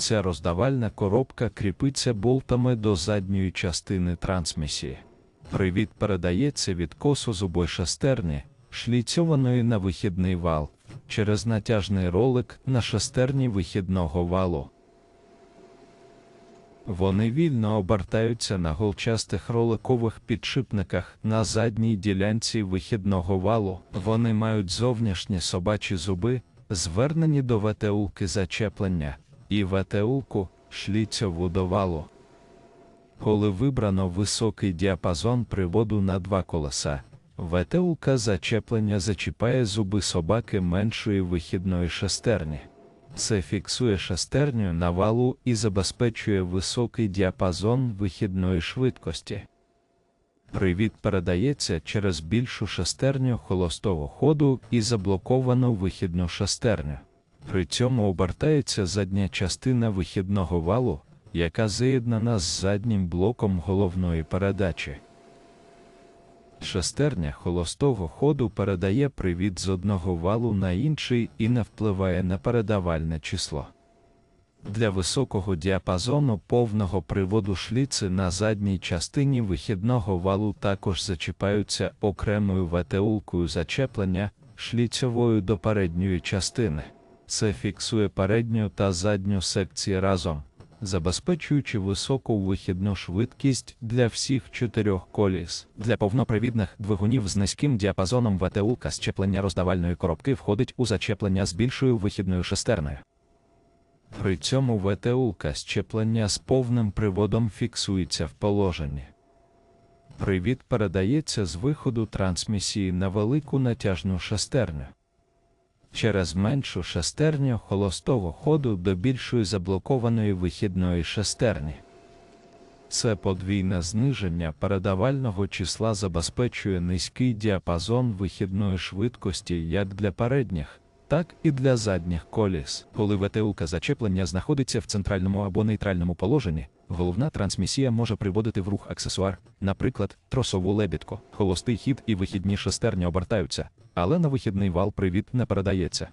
Ця роздавальна коробка кріпиться болтами до задньої частини трансмісії. Привід передається від косозубої шестерні, шліцьованої на вихідний вал, через натяжний ролик на шестерні вихідного валу. Вони вільно обертаються на голчастих роликових підшипниках на задній ділянці вихідного валу. Вони мають зовнішні собачі зуби, звернені до ВТУлки зачеплення, і ВТУлку шліцьову до валу. Коли вибрано високий діапазон приводу на два колеса, ВТУлка зачеплення зачіпає зуби собаки меншої вихідної шестерні. Це фіксує шестерню на валу і забезпечує високий діапазон вихідної швидкості. Привід передається через більшу шестерню холостого ходу і заблоковану вихідну шестерню. При цьому обертається задня частина вихідного валу, яка з'єднана з заднім блоком головної передачі. Шестерня холостого ходу передає привід з одного валу на інший і не впливає на передавальне число. Для високого діапазону повного приводу шліци на задній частині вихідного валу також зачіпаються окремою ВТУлкою зачеплення шліцьовою до передньої частини. Це фіксує передню та задню секції разом, забезпечуючи високу вихідну швидкість для всіх чотирьох коліс. Для повнопривідних двигунів з низьким діапазоном ВТУлка щеплення роздавальної коробки входить у зачеплення з більшою вихідною шестерною. При цьому ВТУлка щеплення з повним приводом фіксується в положенні. Привід передається з виходу трансмісії на велику натяжну шестерню. Через меншу шестерню холостого ходу до більшої заблокованої вихідної шестерні. Це подвійне зниження передавального числа забезпечує низький діапазон вихідної швидкості як для передніх, так і для задніх коліс. Коли ВТУК зачеплення знаходиться в центральному або нейтральному положенні, головна трансмісія може приводити в рух аксесуар, наприклад, тросову лебідку. Холостий хід і вихідні шестерні обертаються, але на вихідний вал привід не передається.